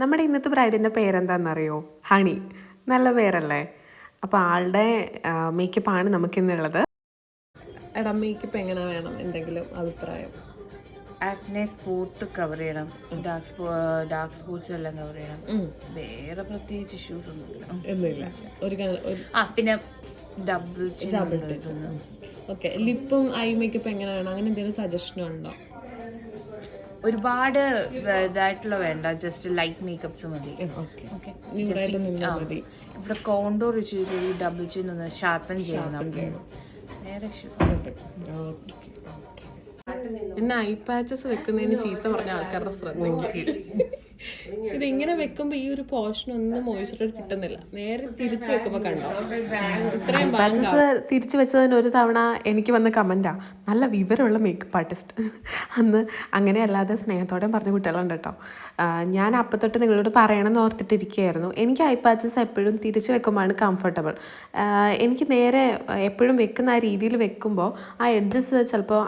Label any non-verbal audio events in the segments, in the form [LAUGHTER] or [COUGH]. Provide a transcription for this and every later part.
നമ്മുടെ ഇന്നത്തെ ബ്രൈഡിന്റെ പേരെന്താണെന്നറിയോ? ഹണി. നല്ല പേരല്ലേ? അപ്പോൾ ആളുടെ മേക്കപ്പാണ് നമുക്കിന്നുള്ളത്. എടാ മേക്കപ്പ് എങ്ങനെ വേണം? എന്തെങ്കിലും അഭിപ്രായം. ആക്നെ സ്പോട്ട് കവർ ചെയ്യണം. ഡാർക്ക് ഡാർക്ക് സ്പോട്ട്സ് എല്ലാം കവർ ചെയ്യണം. വേറെ പ്രത്യേകിച്ച് ഇഷ്യൂസ് ഒന്നും ഇല്ല ഒരു ഒരു ആ പിന്നെ ഡബിൾ ഓക്കെ ലിപ്പും ഐ മേക്കപ്പ് എങ്ങനെയാണ് വേണം? അങ്ങനെ എന്തെങ്കിലും സജഷൻ ഉണ്ടോ? ഒരുപാട് ഇതായിട്ടുള്ള വേണ്ട. ജസ്റ്റ് ലൈറ്റ് മേക്കപ്സ് മതി. ഓക്കെ ഇവിടെ കോണ്ടോർ വെച്ച് ചെയ്ത് ഡബിൾ ചിൻ ഒന്ന് ഷാർപ്പൻ ചെയ്യണം. വേറെ പിന്നെ ഐ പാച്ചസ് വെക്കുന്നതിന് ചീത്ത പറഞ്ഞ ആൾക്കാരുടെ ശ്രദ്ധ ഇത് ഇങ്ങനെ വെക്കുമ്പോ ഈ ഒരു പോർഷൻ ഒന്നും മോയിസ്ചർ കിട്ടുന്നില്ല. നേരെ തിരിച്ചു വെക്കുമ്പോ കണ്ടോ? ഇത്രയും തിരിച്ചു വെച്ചതിന് ഒരു തവണ എനിക്ക് വന്ന കമന്റാ നല്ല വിവരമുള്ള മേക്കപ്പ് ആർട്ടിസ്റ്റ് അന്ന് അങ്ങനെ അല്ലാതെ സ്നേഹത്തോടെ പറഞ്ഞ കുട്ടികളുണ്ട് കേട്ടോ. ഞാൻ അപ്പം തൊട്ട് നിങ്ങളോട് പറയണമെന്ന് ഓർത്തിട്ടിരിക്കുകയായിരുന്നു. എനിക്ക് ഐ പാച്ചസ് എപ്പോഴും തിരിച്ചു വെക്കുമ്പോഴാണ് കംഫർട്ടബിൾ എനിക്ക് നേരെ എപ്പോഴും വെക്കുന്ന ആ രീതിയിൽ വെക്കുമ്പോൾ ആ എഡ്ജസ് ചിലപ്പോൾ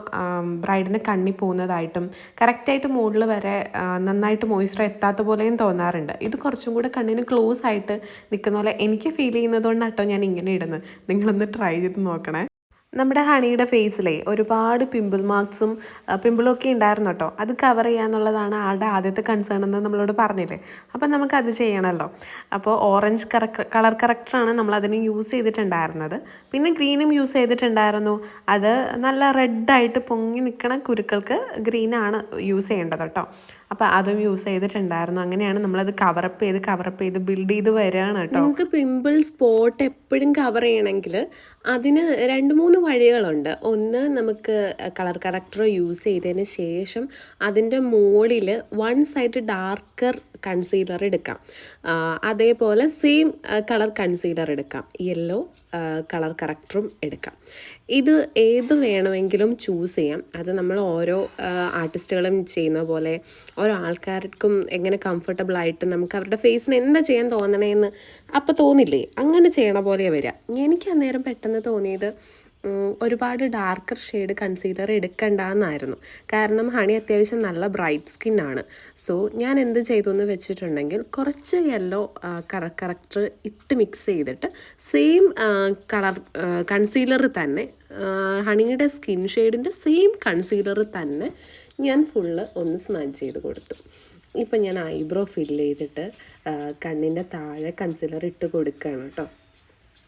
ബ്രൈഡിന് കണ്ണി പോകുന്നതായിട്ടും കറക്റ്റായിട്ട് മുകളിൽ വരെ നന്നായിട്ട് മോയിസ്ചർ എത്താത്ത പോലെയും തോന്നാറുണ്ട്. ഇത് കുറച്ചും കൂടെ കണ്ണിന് ക്ലോസ് ആയിട്ട് നിൽക്കുന്ന പോലെ എനിക്ക് ഫീൽ ചെയ്യുന്നതുകൊണ്ടാട്ടോ ഞാൻ ഇങ്ങനെ ഇടുന്നത്. നിങ്ങളൊന്ന് ട്രൈ ചെയ്ത് നോക്കണേ. നമ്മുടെ ഹണിയുടെ ഫേസിലെ ഒരുപാട് പിമ്പിൾ മാർക്സും പിമ്പിളും ഒക്കെ ഉണ്ടായിരുന്നു കേട്ടോ അത് കവർ ചെയ്യാന്നുള്ളതാണ് ആളുടെ ആദ്യത്തെ കൺസേൺ എന്ന് നമ്മളോട് പറഞ്ഞില്ലേ. അപ്പം നമുക്ക് അത് ചെയ്യണമല്ലോ അപ്പോൾ ഓറഞ്ച് കളർ കറക്റ്ററാണ് നമ്മൾ അതിന് യൂസ് ചെയ്തിട്ടുണ്ടായിരുന്നത്. പിന്നെ ഗ്രീനും യൂസ് ചെയ്തിട്ടുണ്ടായിരുന്നു. അത് നല്ല റെഡായിട്ട് പൊങ്ങി നിൽക്കണ കുരുക്കൾക്ക് ഗ്രീനാണ് യൂസ് ചെയ്യേണ്ടത് കേട്ടോ അപ്പോൾ അതും യൂസ് ചെയ്തിട്ടുണ്ടായിരുന്നു. അങ്ങനെയാണ് നമ്മൾ നമ്മളത് കവറപ്പ് ചെയ്ത് കവറപ്പ് ചെയ്ത് ബിൽഡ് ചെയ്ത് വരികയാണ് കേട്ടോ. നമുക്ക് പിമ്പിൾ സ്പോട്ട് എപ്പോഴും കവർ ചെയ്യണമെങ്കിൽ അതിന് രണ്ട് മൂന്ന് വഴികളുണ്ട്. ഒന്ന് നമുക്ക് കളർ കറക്ടർ യൂസ് ചെയ്തതിന് ശേഷം അതിന്റെ മുകളിൽ വൺ സൈഡ് ഡാർക്കർ കൺസീലർ എടുക്കാം. അതേപോലെ സെയിം കളർ കൺസീലർ എടുക്കാം. യെല്ലോ കളർ കറക്റ്ററും എടുക്കാം. ഇത് ഏത് വേണമെങ്കിലും ചൂസ് ചെയ്യാം. അത് നമ്മൾ ഓരോ ആർട്ടിസ്റ്റുകളും ചെയ്യുന്ന പോലെ ഓരോ ആൾക്കാർക്കും എങ്ങനെ കംഫർട്ടബിൾ ആയിട്ട് നമുക്ക് അവരുടെ ഫേസിന് എന്താ ചെയ്യാൻ തോന്നണേന്ന് അപ്പോൾ തോന്നില്ലേ? അങ്ങനെ ചെയ്യണ പോലെ വരിക. എനിക്ക് അന്നേരം പെട്ടെന്ന് തോന്നിയത് ഒരുപാട് ഡാർക്കർ ഷെയ്ഡ് കൺസീലർ എടുക്കണ്ട എന്നായിരുന്നു കാരണം ഹണി അത്യാവശ്യം നല്ല ബ്രൈറ്റ് സ്കിൻ ആണ്. സോ ഞാൻ എന്ത് ചെയ്തു എന്ന് വെച്ചിട്ടുണ്ടെങ്കിൽ കുറച്ച് യെല്ലോ കറ കറക്റ്റർ ഇട്ട് മിക്സ് ചെയ്തിട്ട് സെയിം കളർ കൺസീലർ തന്നെ ഹണിയുടെ സ്കിൻ ഷെയ്ഡിന്റെ സെയിം കൺസീലർ തന്നെ ഞാൻ ഫുള്ള് ഒന്ന് സ്മജ് ചെയ്ത് കൊടുത്തു. ഇപ്പം ഞാൻ ഐബ്രോ ഫില്ല് ചെയ്തിട്ട് കണ്ണിന്റെ താഴെ കൺസീലർ ഇട്ട് കൊടുക്കുകയാണ് കേട്ടോ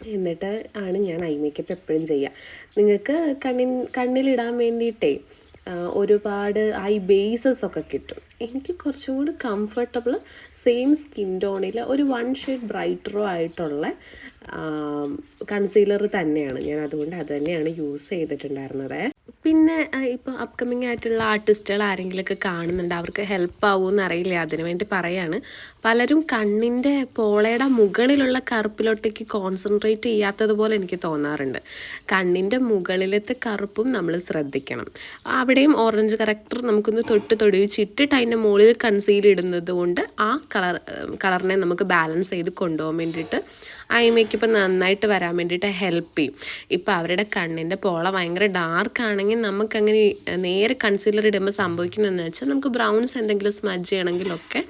എന്നിട്ട് ആണ് ഞാൻ ഐ മേക്കപ്പ് എപ്പോഴും ചെയ്യുക നിങ്ങൾക്ക് കണ്ണിൻ കണ്ണിലിടാൻ വേണ്ടിയിട്ടേ ഒരുപാട് ഐ ബേസസ് ഒക്കെ കിട്ടും. എനിക്ക് കുറച്ചും കൂടി കംഫർട്ടബിൾ സെയിം സ്കിൻ ടോണിൽ ഒരു വൺ ഷെയ്ഡ് ബ്രൈറ്ററോ ആയിട്ടുള്ള കൺസീലർ തന്നെയാണ്. ഞാൻ അതുകൊണ്ട് അത് തന്നെയാണ് യൂസ് ചെയ്തിട്ടുണ്ടായിരുന്നത്. പിന്നെ ഇപ്പോൾ അപ്കമിങ് ആയിട്ടുള്ള ആർട്ടിസ്റ്റുകൾ ആരെങ്കിലുമൊക്കെ കാണുന്നുണ്ട് അവർക്ക് ഹെൽപ്പ് ആവുമെന്ന് അറിയില്ല അതിനു വേണ്ടി പറയാണ്. പലരും കണ്ണിന്റെ പോളയുടെ മുകളിലുള്ള കറുപ്പിലോട്ടേക്ക് കോൺസെൻട്രേറ്റ് ചെയ്യാത്തതുപോലെ എനിക്ക് തോന്നാറുണ്ട്. കണ്ണിന്റെ മുകളിലത്തെ കറുപ്പും നമ്മൾ ശ്രദ്ധിക്കണം. അവിടെയും ഓറഞ്ച് കറക്റ്റർ നമുക്കൊന്ന് തൊട്ട് തൊടിവിച്ചിട്ടിട്ട് അതിന്റെ മുകളിൽ കൺസീൽ ഇടുന്നത് കൊണ്ട് ആ കളർ കളറിനെ നമുക്ക് ബാലൻസ് ചെയ്ത് കൊണ്ടുപോകാൻ വേണ്ടിയിട്ട് ഐ ഇപ്പം നന്നായിട്ട് വരാൻ വേണ്ടിയിട്ട് ഹെൽപ്പ് ചെയ്യും. ഇപ്പോൾ അവരുടെ കണ്ണിന്റെ പോള ഭയങ്കര ഡാർക്ക് ആണെങ്കിൽ നമുക്കങ്ങനെ നേരെ കൺസീലർ ഇടുമ്പോൾ സംഭവിക്കുന്നതെന്ന് വെച്ചാൽ നമുക്ക് ബ്രൗൺസ് എന്തെങ്കിലും സ്മജ് ചെയ്യണമെങ്കിലൊക്കെ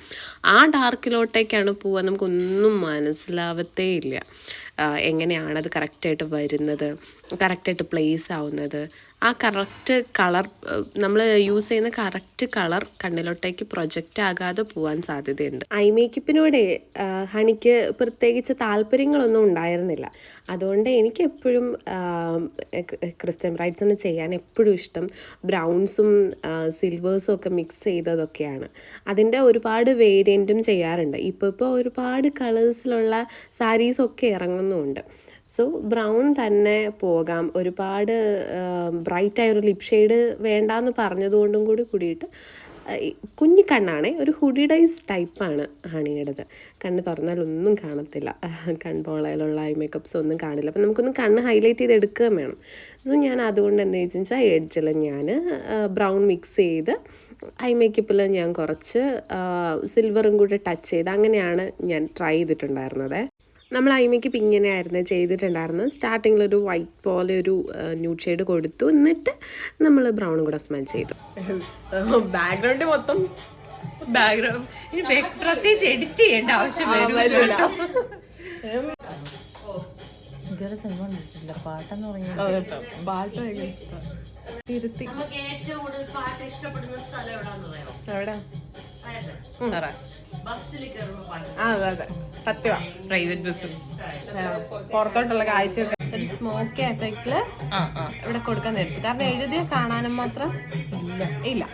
ആ ഡാർക്കിലോട്ടേക്കാണ് പോവുക. നമുക്കൊന്നും മനസ്സിലാവത്തേ ഇല്ല. എങ്ങനെയാണത് കറക്റ്റായിട്ട് വരുന്നത്? കറക്റ്റായിട്ട് പ്ലേസ് ആവുന്നത്? ആ കറക്റ്റ് കളർ നമ്മൾ യൂസ് ചെയ്യുന്ന കറക്റ്റ് കളർ കണ്ണിലോട്ടേക്ക് പ്രൊജക്റ്റ് ആകാതെ പോകാൻ സാധ്യതയുണ്ട്. ഐ മേക്കപ്പിനോട് ഹണിക്ക് പ്രത്യേകിച്ച് താല്പര്യങ്ങളൊന്നും ഉണ്ടായിരുന്നില്ല. അതുകൊണ്ട് എനിക്ക് എപ്പോഴും ക്രിസ്ത്യൻ ബ്രൈഡ്സിന് ചെയ്യാൻ എപ്പോഴും ഇഷ്ടം ബ്രൗൺസും സിൽവേഴ്സും ഒക്കെ മിക്സ് ചെയ്തതൊക്കെയാണ്. അതിന്റെ ഒരുപാട് വേരിയന്റും ചെയ്യാറുണ്ട്. ഇപ്പോൾ ഇപ്പോൾ ഒരുപാട് കളേഴ്സിലുള്ള സാരീസൊക്കെ ഇറങ്ങുന്നുമുണ്ട്. സോ ബ്രൗൺ തന്നെ പോകാം. ഒരുപാട് ബ്രൈറ്റായ ഒരു ലിപ് ഷെയ്ഡ് വേണ്ടാന്ന് പറഞ്ഞതുകൊണ്ടും കൂടി കൂടിയിട്ട് കുഞ്ഞു കണ്ണാണേ ഒരു ഹുഡിഡൈസ് ടൈപ്പാണ് ഹണിയുടേത് കണ്ണ് തുറന്നാൽ ഒന്നും കാണത്തില്ല. [LAUGHS] കൺപോളയിലുള്ള ഐ മേക്കപ്സ് ഒന്നും കാണില്ല. അപ്പം നമുക്കൊന്ന് കണ്ണ് ഹൈലൈറ്റ് ചെയ്ത് എടുക്കുകയും വേണം. സോ ഞാൻ അതുകൊണ്ട് എന്താ വെച്ചാൽ എഡ്ജിൽ ഞാൻ ബ്രൗൺ മിക്സ് ചെയ്ത് ഐ മേക്കപ്പിൽ ഞാൻ കുറച്ച് സിൽവറും കൂടി ടച്ച് ചെയ്ത് അങ്ങനെയാണ് ഞാൻ ട്രൈ ചെയ്തിട്ടുണ്ടായിരുന്നത്. നമ്മൾ അയിമയ്ക്ക് പിങ്ങനെ ഇങ്ങനെയായിരുന്നു ചെയ്തിട്ടുണ്ടായിരുന്നത്. സ്റ്റാർട്ടിങ്ങിൽ ഒരു വൈറ്റ് പോലെ ഒരു ന്യൂഡ് ഷെയ്ഡ് കൊടുത്തു. എന്നിട്ട് നമ്മൾ ബ്രൗണും കൂടെ സ്മെൽ ചെയ്തു. [LAUGHS] ബാക്ക്ഗ്രൗണ്ട് മൊത്തം ബാക്ക്ഗ്രൗണ്ട് പ്രത്യേകിച്ച് എഡിറ്റ് ചെയ്യേണ്ട ആവശ്യം വരൂല. ഇതുവരെ സിനിമ കണ്ടിട്ടില്ല. പാട്ടെന്ന് പറഞ്ഞാൽ അതെ കേട്ടോ. പാട്ട് ഇഷ്ടപ്പെടുന്ന സ്ഥലം എവിടെയാണെന്നറിയോ എവിടെ? ആ അതെ അതെ. സത്യമാ പ്രൈവറ്റ് ബസ് പുറത്തോട്ടുള്ള കാഴ്ചയൊക്കെ. ഒരു സ്മോക്കി എഫക്റ്റിൽ ആ ആ. ഇവിടെ കൊടുക്കാൻ ധരിച്ചു കാരണം എഴുതിയ കാണാനും മാത്രം ഇല്ല.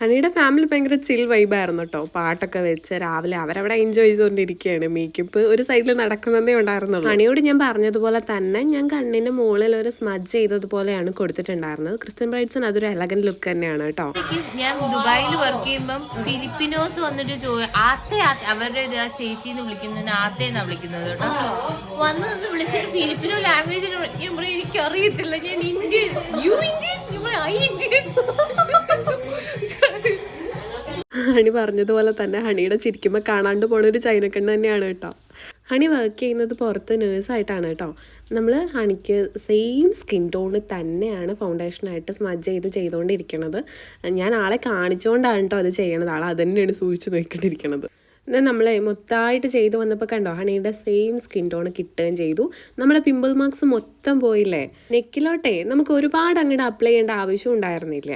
ഹണിയുടെ ഫാമിലി ഭയങ്കര ചിൽ വൈബായിരുന്നു കേട്ടോ പാട്ടൊക്കെ വെച്ച് രാവിലെ അവരവിടെ എൻജോയ് ചെയ്തുകൊണ്ടിരിക്കുകയാണ്. മേക്കപ്പ് ഒരു സൈഡിൽ നടക്കുന്നതേ ഉണ്ടായിരുന്നുള്ളൂ. ഹണിയോട് ഞാൻ പറഞ്ഞതുപോലെ തന്നെ ഞാൻ കണ്ണിന്റെ മുകളിൽ ഒരു സ്മജ് ചെയ്തതുപോലെയാണ് കൊടുത്തിട്ടുണ്ടായിരുന്നത്. ക്രിസ്ത്യൻ ബ്രൈഡ്സൺ അതൊരു എലഗൻ ലുക്ക് തന്നെയാണ് കേട്ടോ ഞാൻ ദുബായിൽ വർക്ക് ചെയ്യുമ്പം ഫിലിപ്പിനോസ് വന്നിട്ട് ആത്തെ ആത്തെ അവരുടെ ഇത് ആ ചേച്ചി എന്ന് വിളിക്കുന്നതിന് എന്നാണ് വിളിക്കുന്നത് കേട്ടോ വന്ന് നിന്ന് വിളിച്ചിട്ട് ഫിലിപ്പിനോ ലാംഗ്വേജ് എനിക്കറിയത്തില്ല. ഞാൻ Indian you Indian I Indian Honey പറഞ്ഞതുപോലെ തന്നെ ഹണിയുടെ ചിരിക്കുമ്പോൾ കാണാണ്ട് പോണ ഒരു ചൈനക്കണ്ണ് തന്നെയാണ് കേട്ടോ. ഹണി വർക്ക് ചെയ്യുന്നത് പുറത്ത് നേഴ്സായിട്ടാണ് കേട്ടോ. നമ്മൾ ഹണിക്ക് സെയിം സ്കിൻ ടോണ് തന്നെയാണ് ഫൗണ്ടേഷനായിട്ട് സ്മജ് ചെയ്ത് ചെയ്തുകൊണ്ടിരിക്കുന്നത് ഞാൻ ആളെ കാണിച്ചുകൊണ്ടാണ് കേട്ടോ അത് ചെയ്യണത്. ആൾ അത് തന്നെയാണ് സൂക്ഷിച്ച് എന്നാൽ നമ്മളെ മൊത്തമായിട്ട് ചെയ്തു വന്നപ്പോൾ കണ്ടോ ഹണിയുടെ സെയിം സ്കിൻ ടോൺ കിട്ടുകയും ചെയ്തു. നമ്മുടെ പിമ്പിൾ മാർക്സ് മൊത്തം പോയില്ലേ? നെക്കിലോട്ടെ നമുക്ക് ഒരുപാട് അങ്ങോട്ട് അപ്ലൈ ചെയ്യേണ്ട ആവശ്യം ഉണ്ടായിരുന്നില്ല.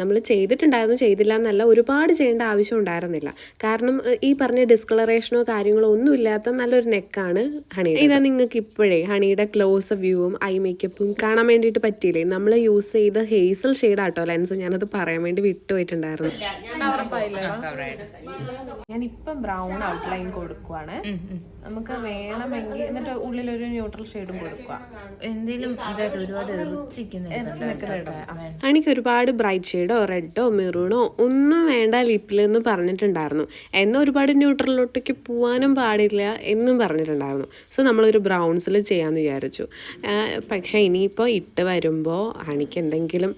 നമ്മൾ ചെയ്തിട്ടുണ്ടായിരുന്നു ചെയ്തില്ല എന്നല്ല ഒരുപാട് ചെയ്യേണ്ട ആവശ്യം ഉണ്ടായിരുന്നില്ല. കാരണം ഈ പറഞ്ഞ ഡിസ്കളറേഷനോ കാര്യങ്ങളോ ഒന്നും ഇല്ലാത്ത നല്ലൊരു നെക്കാണ് ഹണി ഇതാ നിങ്ങൾക്ക് ഇപ്പോഴേ ഹണിയുടെ ക്ലോസ് വ്യൂവും ഐ മേക്കപ്പും കാണാൻ വേണ്ടിയിട്ട് പറ്റിയില്ലേ? നമ്മൾ യൂസ് ചെയ്ത ഹേസൽ ഷെയ്ഡാട്ടോ ലെൻസ് ഞാനത് പറയാൻ വേണ്ടി വിട്ടുപോയിട്ടുണ്ടായിരുന്നു. ഞാൻ ഇപ്പം ബ്രൗൺ ഔട്ട്ലൈൻ കൊടുക്കുവാണ്. നമുക്ക് വേണമെങ്കിൽ എന്നിട്ട് ഉള്ളിൽ ഒരു ന്യൂട്രൽ ഷെയ്ഡും കൊടുക്കുക എന്തെങ്കിലും ഇതായിട്ട് ഒരുപാട് എനിക്ക് ഒരുപാട് ബ്രൈറ്റ് ഷെയ്ഡോ റെഡോ മെറൂണോ ഒന്നും വേണ്ട ലിപ്പിൽ എന്ന് പറഞ്ഞിട്ടുണ്ടായിരുന്നു. എന്നാൽ ഒരുപാട് ന്യൂട്രലിലോട്ടേക്ക് പോകാനും പാടില്ല എന്നും പറഞ്ഞിട്ടുണ്ടായിരുന്നു. സോ നമ്മളൊരു ബ്രൗൺസിൽ ചെയ്യാമെന്ന് വിചാരിച്ചു. പക്ഷെ ഇനിയിപ്പോൾ ഇട്ട് വരുമ്പോൾ അണിക്ക് എന്തെങ്കിലും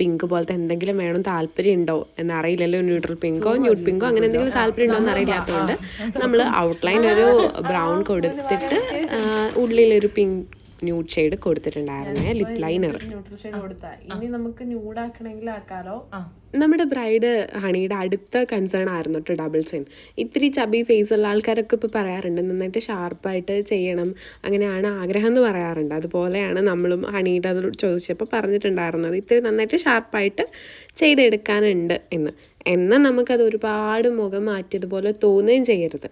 പിങ്ക് പോലത്തെ എന്തെങ്കിലും വേണം താല്പര്യം ഉണ്ടോ എന്നറിയില്ലല്ലോ ന്യൂട്രൽ പിങ്കോ ന്യൂട്ട് പിങ്കോ അങ്ങനെ എന്തെങ്കിലും താല്പര്യം ഉണ്ടോ എന്ന് അറിയില്ലാത്തതുകൊണ്ട് നമ്മൾ ഔട്ട്ലൈൻ ഒരു ബ്രൗൺ കൊടുത്തിട്ട് ഉള്ളിലൊരു പിങ്ക് ന്യൂഡ് ഷെയ്ഡ് കൊടുത്തിട്ടുണ്ടായിരുന്നേ ലിപ് ലൈനർ ഇനി നമുക്ക് ന്യൂഡ് ആക്കണമെങ്കിൽ ആക്കാലോ നമ്മുടെ ബ്രൈഡ് ഹണിയുടെ അടുത്ത കൺസേൺ ആയിരുന്നു കേട്ടോ ഡബിൾ സെൻ ഇത്തിരി ചബി ഫേസ് ഉള്ള ആൾക്കാരൊക്കെ ഇപ്പോൾ പറയാറുണ്ട് നന്നായിട്ട് ഷാർപ്പായിട്ട് ചെയ്യണം അങ്ങനെയാണ് ആഗ്രഹം എന്ന് പറയാറുണ്ട്. അതുപോലെയാണ് നമ്മളും ഹണിയുടെ അത് ചോദിച്ചപ്പോൾ പറഞ്ഞിട്ടുണ്ടായിരുന്നത് ഇത്തിരി നന്നായിട്ട് ഷാർപ്പായിട്ട് ചെയ്തെടുക്കാനുണ്ട് എന്ന്. എന്നാൽ നമുക്കത് ഒരുപാട് മുഖം മാറ്റിയതുപോലെ തോന്നുകയും ചെയ്യരുത്.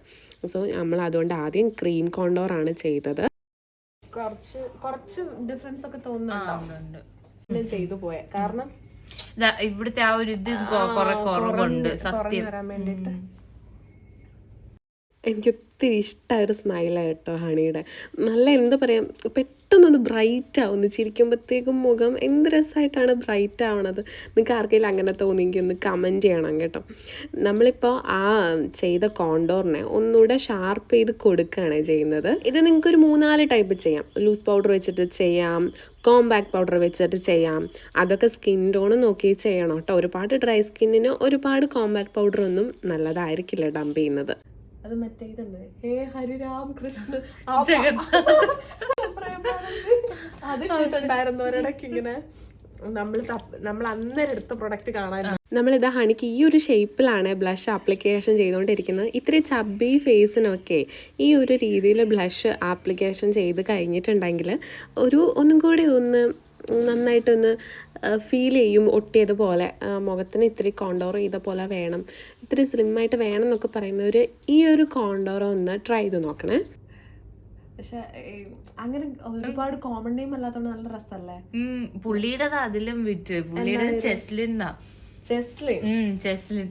സോ നമ്മൾ അതുകൊണ്ട് ആദ്യം ക്രീം കോണ്ടോറാണ് ചെയ്തത്. കുറച്ച് കുറച്ച് ഡിഫറൻസ് ഒക്കെ തോന്നുന്നുണ്ട് ചെയ്തു പോയ. കാരണം ഇവിടുത്തെ ആ ഒരു ഇത് കുറെ കുറവുണ്ട് സത്യം. വരാൻ വേണ്ടിയിട്ട്. എനിക്ക് ഒത്തിരി ഇഷ്ടമായ ഒരു സ്മൈലാണ് കേട്ടോ ഹണിയുടെ. നല്ല എന്താ പറയുക പെട്ടെന്നൊന്ന് ബ്രൈറ്റ് ആവുന്നു. ചിരിക്കുമ്പോഴത്തേക്കും മുഖം എന്ത് രസമായിട്ടാണ് ബ്രൈറ്റ് ആവണത്. നിങ്ങൾക്ക് ആർക്കെങ്കിലും അങ്ങനെ തോന്നിയെങ്കിൽ ഒന്ന് കമന്റ് ചെയ്യണം കേട്ടോ. നമ്മളിപ്പോൾ ആ ചെയ്ത കോണ്ടോറിനെ ഒന്നുകൂടെ ഷാർപ്പ് ചെയ്ത് കൊടുക്കുകയാണ് ചെയ്യുന്നത്. ഇത് നിങ്ങൾക്ക് ഒരു മൂന്നാൽ ടൈപ്പ് ചെയ്യാം. ലൂസ് പൗഡർ വെച്ചിട്ട് ചെയ്യാം കോമ്പാക്ട് പൗഡർ വെച്ചിട്ട് ചെയ്യാം. അതൊക്കെ സ്കിൻ ടോൺ നോക്കി ചെയ്യണം കേട്ടോ. ഒരുപാട് ഡ്രൈ സ്കിന്നിന് ഒരുപാട് കോമ്പാക്ട് പൗഡർ ഒന്നും നല്ലതായിരിക്കില്ല ഡംപ് ചെയ്യുന്നത്. അത് മറ്റേ ഇതുണ്ട്. ഹേ ഹരിരാം കൃഷ്ണ. അത് കേട്ടിട്ടുണ്ടായിരുന്നു ഒരിടയ്ക്ക് ഇങ്ങനെ. നമ്മൾ നമ്മൾ അന്നേരം എടുത്ത പ്രൊഡക്റ്റ് കാണാൻ നമ്മളിത് ഹണിക്ക് ഈ ഒരു ഷേപ്പിലാണ് ബ്ലഷ് ആപ്ലിക്കേഷൻ ചെയ്തുകൊണ്ടിരിക്കുന്നത് ഇത്തിരി ചബ്ബി ഫേസിനൊക്കെ ഈ ഒരു രീതിയിൽ ബ്ലഷ് ആപ്ലിക്കേഷൻ ചെയ്ത് കഴിഞ്ഞിട്ടുണ്ടെങ്കിൽ ഒരു ഒന്നും കൂടി ഒന്ന് നന്നായിട്ടൊന്ന് ഫീൽ ചെയ്യും ഒട്ടിയതുപോലെ. മുഖത്തിന് ഇത്തിരി കോണ്ടോർ ചെയ്ത പോലെ വേണം. ഇത്തിരി ആയിട്ട് വേണം എന്നൊക്കെ പറയുന്നവർ ഈ ഒരു കോണ്ടോർ ഒന്ന് ട്രൈ ചെയ്ത് നോക്കണേ. പക്ഷെ അങ്ങനെ ഒരുപാട് കോമൺ നെയിം അല്ലാത്തതുകൊണ്ട് നല്ല രസമല്ലേ ഉം, പുള്ളിയുടേത് അതിലും വിറ്റ്. പുള്ളിയുടെ ചെസ്ലിന്നാ ചെസ്ലിൻ ചെസ്ലിൻ?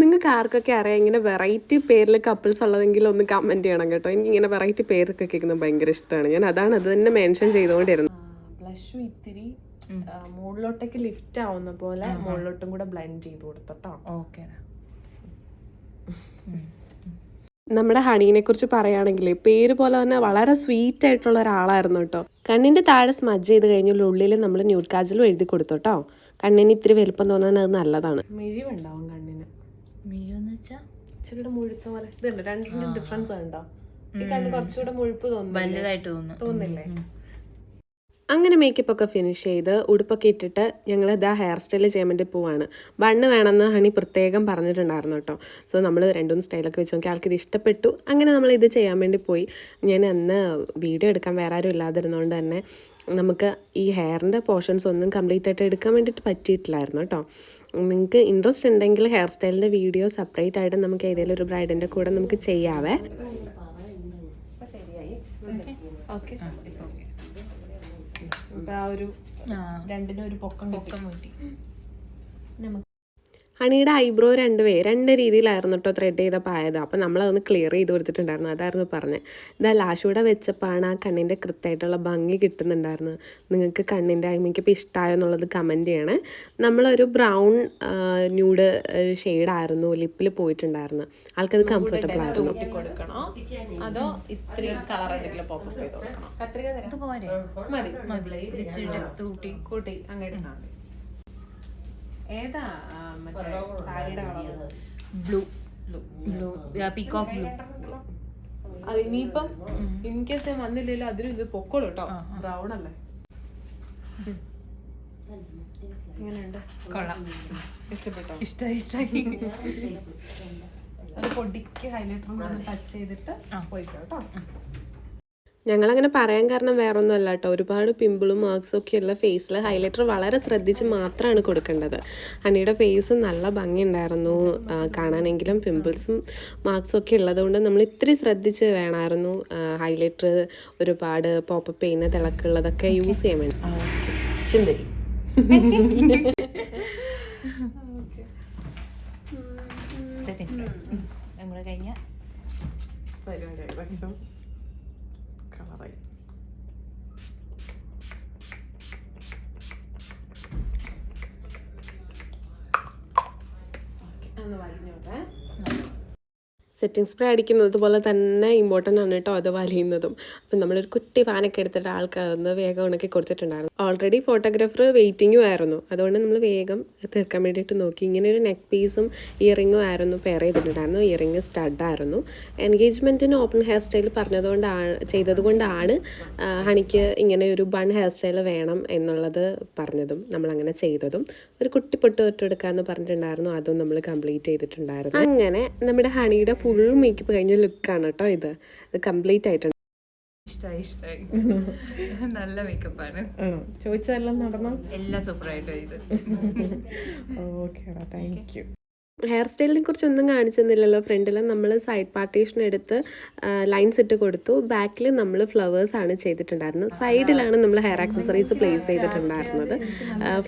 നിങ്ങൾക്ക് ആർക്കൊക്കെ അറിയാം ഇങ്ങനെ വെറൈറ്റി പേരിൽ കപ്പിൾസ് ഉള്ളതെങ്കിൽ ഒന്ന് കമന്റ് ചെയ്യണം കേട്ടോ. എനിക്ക് ഇങ്ങനെ വെറൈറ്റി പേരൊക്കെ കേൾക്കുന്നത് ഭയങ്കര ഇഷ്ടമാണ്. ഞാൻ അതാണ് അത് തന്നെ മെൻഷൻ ചെയ്തുകൊണ്ടിരുന്നത്. ബ്ലഷും ഇത്തിരി മുകളിലോട്ടേക്ക് ലിഫ്റ്റ് ആവുന്ന പോലെ മുകളിലോട്ടും കൂടെ ബ്ലെൻഡ് ചെയ്ത് കൊടുത്തട്ടോ. ഓക്കെ നമ്മുടെ ഹണീനെ കുറിച്ച് പറയുകയാണെങ്കിൽ പേര് പോലെ തന്നെ വളരെ സ്വീറ്റ് ആയിട്ടുള്ള ഒരാളായിരുന്നു കേട്ടോ. കണ്ണിന്റെ താഴെ സ്മജ് ചെയ്ത് കഴിഞ്ഞാൽ ഉള്ളിൽ നമ്മൾ ന്യൂഡ് കാജലും എഴുതി കൊടുത്തു കേട്ടോ. കണ്ണിന് ഇത്തിരി വലുപ്പം തോന്നാൻ അത് നല്ലതാണ്. മിഴിവുണ്ടാവും കണ്ണിന്. മിഴിവെന്ന് വെച്ചാൽ ഇച്ചിരി മുഴുത്ത പോലെ. ഇതുണ്ട് രണ്ടിന്റെ ഡിഫറൻസ് ഉണ്ടോ? ഈ കണ്ണ് കുറച്ചുകൂടെ മുഴുപ്പ് തോന്നുന്നു വലുതായിട്ട് തോന്നുന്നു. തോന്നില്ലേ? അങ്ങനെ മേക്കപ്പ് ഒക്കെ ഫിനിഷ് ചെയ്ത് ഉടുപ്പൊക്കെ ഇട്ടിട്ട് ഞങ്ങൾ ഇതാ ഹെയർ സ്റ്റൈൽ ചെയ്യാൻ വേണ്ടി പോവാണ്. ബണ്ണ് വേണമെന്ന് ഹണി പ്രത്യേകം പറഞ്ഞിട്ടുണ്ടായിരുന്നു കേട്ടോ. സോ നമ്മൾ രണ്ടുമൂന്ന് സ്റ്റൈലൊക്കെ വെച്ച് നോക്കി. ആൾക്ക് ഇത് ഇഷ്ടപ്പെട്ടു. അങ്ങനെ നമ്മൾ ഇത് ചെയ്യാൻ വേണ്ടി പോയി. ഞാൻ അന്ന് വീഡിയോ എടുക്കാൻ വേറെ ആരും ഇല്ലാതിരുന്നതുകൊണ്ട് തന്നെ നമുക്ക് ഈ ഹെയറിന്റെ പോർഷൻസ് ഒന്നും കംപ്ലീറ്റ് ആയിട്ട് എടുക്കാൻ വേണ്ടിയിട്ട് പറ്റിയിട്ടില്ലായിരുന്നു കേട്ടോ. നിങ്ങൾക്ക് ഇൻട്രസ്റ്റ് ഉണ്ടെങ്കിൽ ഹെയർ സ്റ്റൈലിന്റെ വീഡിയോ സെപ്പറേറ്റ് ആയിട്ട് നമുക്ക് ഏതെങ്കിലും ഒരു ബ്രൈഡിന്റെ കൂടെ നമുക്ക് ചെയ്യാവേ. ഓക്കെ ആ ഒരു രണ്ടിനും ഒരു പൊക്കം പൊക്കം വേണ്ടി ഹണിയുടെ ഐബ്രോ രണ്ട് വേ രണ്ട് രീതിയിലായിരുന്നു കേട്ടോ ത്രെഡ് ചെയ്തപ്പോൾ ആയത് അപ്പം നമ്മളതൊന്ന് ക്ലിയർ ചെയ്ത് കൊടുത്തിട്ടുണ്ടായിരുന്നു. അതായിരുന്നു പറഞ്ഞത് ഇതാ ലാഷൂടെ വെച്ചപ്പോഴാണ് ആ കണ്ണിന്റെ കൃത്യമായിട്ടുള്ള ഭംഗി കിട്ടുന്നുണ്ടായിരുന്നത് നിങ്ങൾക്ക് കണ്ണിന്റെ മേക്കപ്പ് ഇഷ്ടമായോ എന്നുള്ളത് കമന്റ് ചെയ്യണേ. നമ്മളൊരു ബ്രൗൺ ന്യൂഡ് ഷെയ്ഡായിരുന്നു ലിപ്പിൽ പോയിട്ടുണ്ടായിരുന്നു. ആൾക്കത് കംഫർട്ടബിൾ ആയിരുന്നു. കൂട്ടി അതോ ഇത്തിരി കളർ എന്തെങ്കിലും ചെയ്ത് കൊടുക്കണോ? പോരെ മതി മതി. അങ്ങോട്ട് ഏതാ? മറ്റേ സാരിയുടെ colour blue blue peacock blue അത് ഇനിയിപ്പം ഇൻ കേസ് ഞാൻ വന്നില്ലല്ലോ അതിനും ഇത് പൊക്കോളൂ കേട്ടോ ബ്രൗൺ അല്ലേ? കൊള്ളാം. ഇഷ്ടപ്പെട്ടോ? ഇഷ്ടമായി ഇഷ്ടമായി അത് പൊടിക്ക് ഹൈലൈറ്റർ ടച്ച് ചെയ്തിട്ട് പോയിട്ടോ കേട്ടോ ഞങ്ങളങ്ങനെ പറയാൻ കാരണം വേറെ ഒന്നും അല്ല കേട്ടോ. ഒരുപാട് പിമ്പിളും മാർക്സും ഒക്കെ ഉള്ള ഫേസിൽ ഹൈലൈറ്റർ വളരെ ശ്രദ്ധിച്ച് മാത്രമാണ് കൊടുക്കേണ്ടത്. അനിയുടെ ഫേസ് നല്ല ഭംഗിയുണ്ടായിരുന്നു. കാണാനെങ്കിലും പിമ്പിൾസും മാർക്സും ഒക്കെ ഉള്ളതുകൊണ്ട് നമ്മൾ ഇത്തിരി ശ്രദ്ധിച്ച് വേണമായിരുന്നു ഹൈലൈറ്റർ ഒരുപാട് പോപ്പപ്പ് ചെയ്യുന്ന തിളക്കുള്ളതൊക്കെ യൂസ് ചെയ്യാൻ വേണ്ടി. ചിന്തരി [LAUGHS] കഴിഞ്ഞ പരിപാടി സെറ്റിംഗ് സ്പ്രേ അടിക്കുന്നത് പോലെ തന്നെ ഇമ്പോർട്ടന്റ് ആണ് കേട്ടോ അത് വലിയുന്നതും. അപ്പം നമ്മളൊരു കുട്ടി ഫാനൊക്കെ എടുത്തിട്ട് ആൾക്കാർ ഒന്ന് വേഗം ഉണക്കി കൊടുത്തിട്ടുണ്ടായിരുന്നു. ഓൾറെഡി ഫോട്ടോഗ്രാഫർ വെയിറ്റിങ്ങും ആയിരുന്നു. അതുകൊണ്ട് നമ്മൾ വേഗം തീർക്കാൻ വേണ്ടിയിട്ട് നോക്കി. ഇങ്ങനെ ഒരു നെക്ക് പീസും ഇയറിങ്ങും ആയിരുന്നു പെയർ ചെയ്തിട്ടുണ്ടായിരുന്നു. ഇയറിങ് സ്റ്റഡായിരുന്നു എൻഗേജ്മെന്റിന് ഓപ്പൺ ഹെയർ സ്റ്റൈൽ പറഞ്ഞതുകൊണ്ടാണ് ചെയ്തതുകൊണ്ടാണ് ഹണിക്ക് ഇങ്ങനെ ഒരു ബൺ ഹെയർ സ്റ്റൈൽ വേണം എന്നുള്ളത് പറഞ്ഞതും നമ്മളങ്ങനെ ചെയ്തതും. ഒരു കുട്ടി പൊട്ട് തൊട്ടെടുക്കാമെന്ന് പറഞ്ഞിട്ടുണ്ടായിരുന്നു. അതും നമ്മൾ കംപ്ലീറ്റ് ചെയ്തിട്ടുണ്ടായിരുന്നു. അങ്ങനെ നമ്മുടെ ഹണിയുടെ ഫുൾ മേക്കപ്പ് കഴിഞ്ഞ ലുക്കാണ് കേട്ടോ ഇത്. ഇത് കംപ്ലീറ്റ് ആയിട്ടുണ്ട്. ഇഷ്ടമായി ഇഷ്ടമായി [LAUGHS] നല്ല മേക്കപ്പ് ആണ്. ആണോ? ചോദിച്ചതെല്ലാം നടന്നു? എല്ലാം സൂപ്പറായിട്ട് ചെയ്ത് ഓക്കെ താങ്ക് യു ഹെയർ സ്റ്റൈലിനെ കുറിച്ച് ഒന്നും കാണിച്ചെന്നില്ലല്ലോ ഫ്രണ്ടിൽ നമ്മൾ സൈഡ് പാർട്ടീഷൻ എടുത്ത് ലൈൻസ് ഇട്ട് കൊടുത്തു. ബാക്കിൽ നമ്മൾ ഫ്ലവേഴ്സ് ആണ് ചെയ്തിട്ടുണ്ടായിരുന്നത്. സൈഡിലാണ് നമ്മൾ ഹെയർ ആക്സസറീസ് പ്ലേസ് ചെയ്തിട്ടുണ്ടായിരുന്നത്.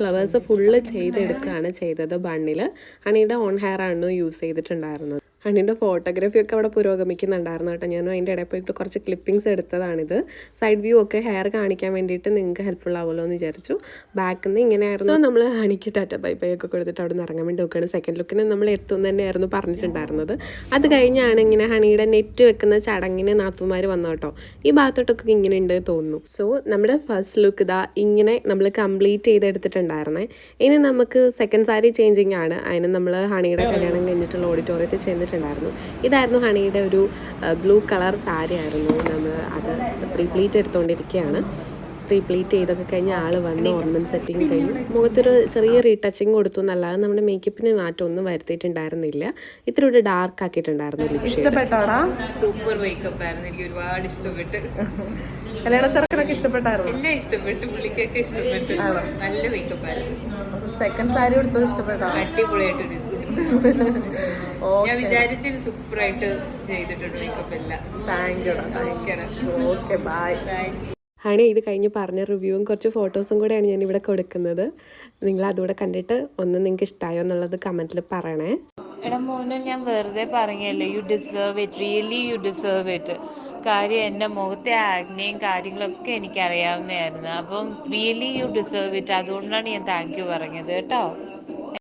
ഫ്ലവേഴ്സ് ഫുള്ള് ചെയ്തെടുക്കുകയാണ് ചെയ്തത് ബണ്ണിൽ ഹണിയുടെ ഓൺ ഹെയർ ആണ് യൂസ് ചെയ്തിട്ടുണ്ടായിരുന്നത്. ഹണിയുടെ ഫോട്ടോഗ്രാഫി ഒക്കെ അവിടെ പുരോഗമിക്കുന്നുണ്ടായിരുന്നു കേട്ടോ. ഞാനും അതിന്റെ ഇടയിൽ പോയിട്ട് കുറച്ച് ക്ലിപ്പിങ്സ് എടുത്തതാണിത്. സൈഡ് വ്യൂ ഒക്കെ ഹെയർ കാണിക്കാൻ വേണ്ടിയിട്ട് നിങ്ങൾക്ക് ഹെൽപ്ഫുൾ ആവുമല്ലോ എന്ന് വിചാരിച്ചു. ബാക്കിൽ നിന്ന് ഇങ്ങനെയായിരുന്നു. സോ നമ്മൾ ഹണിക്ക് ടാറ്റ ബൈ ബൈ ഒക്കെ കൊടുത്തിട്ട് അവിടെ നിന്ന് ഇറങ്ങാൻ വേണ്ടി നോക്കുകയാണ്. സെക്കൻഡ് ലുക്കിന് നമ്മൾ എത്തും തന്നെയായിരുന്നു പറഞ്ഞിട്ടുണ്ടായിരുന്നത്. അത് കഴിഞ്ഞാണ് ഇങ്ങനെ ഹണിയുടെ നെറ്റ് വെക്കുന്ന ചടങ്ങിന് നാത്തുമാർ വന്നു കേട്ടോ. ഈ ഭാഗത്തോട്ടൊക്കെ ഇങ്ങനെ ഉണ്ട് തോന്നുന്നു. സോ നമ്മുടെ ഫസ്റ്റ് ലുക്ക് ഇതാ ഇങ്ങനെ നമ്മൾ കംപ്ലീറ്റ് ചെയ്തെടുത്തിട്ടുണ്ടായിരുന്നേ. ഇനി നമുക്ക് സെക്കൻഡ് സാരി ചേഞ്ചിങ് ആണ്. അതിന് നമ്മൾ ഹണിയുടെ കല്യാണം കഴിഞ്ഞിട്ടുള്ള ഓഡിറ്റോറിയത്തിൽ ചെന്നിട്ടുണ്ടായിരുന്നു ഇതായിരുന്നു ഹണിയുടെ ഒരു ബ്ലൂ കളർ സാരി ആയിരുന്നു. നമ്മൾ അത് പ്രീപ്ലീറ്റ് എടുത്തുകൊണ്ടിരിക്കുകയാണ് റീപ്ലീറ്റ് ചെയ്തൊക്കെ കഴിഞ്ഞ് ആൾ വന്ന് ഓർണമെന്റ് സെറ്റിങ് കഴിഞ്ഞു. മുഖത്തൊരു ചെറിയ റീടച്ചിങ് കൊടുത്തു എന്നല്ലാതെ നമ്മുടെ മേക്കപ്പിന് മാറ്റമൊന്നും വരുത്തിയിട്ടുണ്ടായിരുന്നില്ല. ഇത്തിരി ഒരു ഡാർക്ക് ആക്കിയിട്ടുണ്ടായിരുന്നു ഇഷ്ടപ്പെട്ടാടാ? സൂപ്പർ മേക്കപ്പ് ആയിരുന്നു. എനിക്ക് ഒരുപാട് ഇഷ്ടപ്പെട്ട്. കല്യാണ ചെറുക്കനൊക്കെ ഇഷ്ടപ്പെട്ടായിരുന്നു? എല്ലാം ഇഷ്ടപ്പെട്ടു. പുള്ളിക്കൊക്കെ ഇഷ്ടപ്പെട്ടു. നല്ല മേക്കപ്പ് ആയിരുന്നു. സെക്കൻഡ് സാരി കൊടുത്തത് ഇഷ്ടപ്പെട്ടോ? അടിപൊളിയായിട്ട് ഞാൻ വിചാരിച്ചത് സൂപ്പറായിട്ട് ചെയ്തിട്ടുണ്ട് മേക്കപ്പ് എല്ലാം. Thank you okay bye Honey ഇത് കഴിഞ്ഞ് പറഞ്ഞ റിവ്യൂവും കുറച്ച് ഫോട്ടോസും കൂടെയാണ് ഞാൻ ഇവിടെ കൊടുക്കുന്നത്. നിങ്ങൾ അതുകൂടെ കണ്ടിട്ട് ഒന്ന് നിങ്ങൾക്ക് ഇഷ്ടമായോ എന്നുള്ളത് കമന്റിൽ പറയണേ. എടാ മോനെ ഞാൻ വെറുതെ പറഞ്ഞല്ലേ you deserve it really you deserve it കാര്യം എന്റെ മുഖത്തെ ആഗ്നയും കാര്യങ്ങളൊക്കെ എനിക്ക് അറിയാവുന്നതായിരുന്നു അപ്പം റിയലി യു ഡിസേർവ് ഇറ്റ് അതുകൊണ്ടാണ് ഞാൻ താങ്ക് യു പറഞ്ഞത് കേട്ടോ.